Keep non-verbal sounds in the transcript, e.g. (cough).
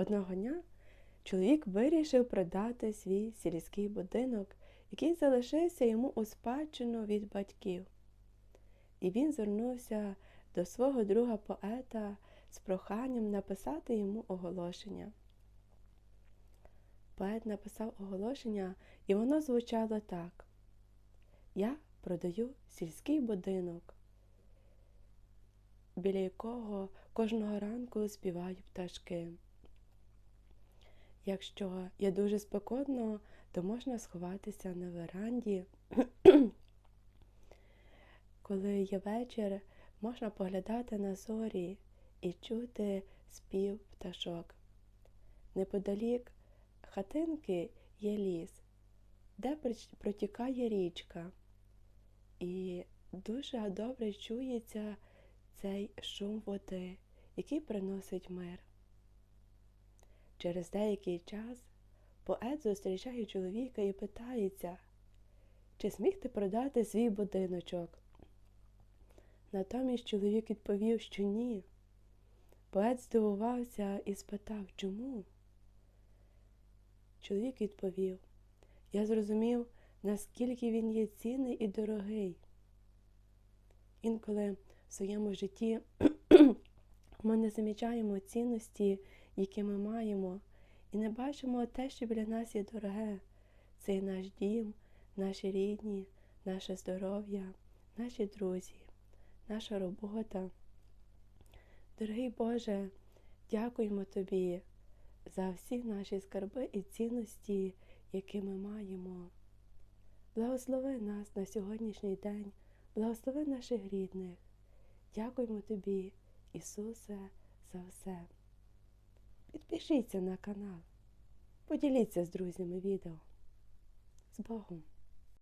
Одного дня чоловік вирішив продати свій сільський будинок, який залишився йому у спадщину від батьків. І він звернувся до свого друга поета з проханням написати йому оголошення. Поет написав оголошення, і воно звучало так: Я продаю сільський будинок, біля якого кожного ранку співають пташки. Якщо є дуже спекотно, то можна сховатися на веранді. (clears throat) Коли є вечір, можна поглядати на зорі і чути спів пташок. Неподалік хатинки є ліс, де протікає річка, і дуже добре чується цей шум води, який приносить мир. Через деякий час поет зустрічає чоловіка і питається, чи зміг ти продати свій будиночок? Натомість чоловік відповів, що ні. Поет здивувався і спитав, чому? Чоловік відповів, я зрозумів, наскільки він є цінний і дорогий. Інколи в своєму житті ми не замічаємо цінності, які ми маємо, і не бачимо те, що біля нас є дороге. Це і наш дім, наші рідні, наше здоров'я, наші друзі, наша робота. Дорогий Боже, дякуємо Тобі за всі наші скарби і цінності, які ми маємо. Благослови нас на сьогоднішній день, благослови наших рідних. Дякуємо Тобі, Ісусе, за все. Підпишіться на канал, поділіться з друзями відео. З Богом!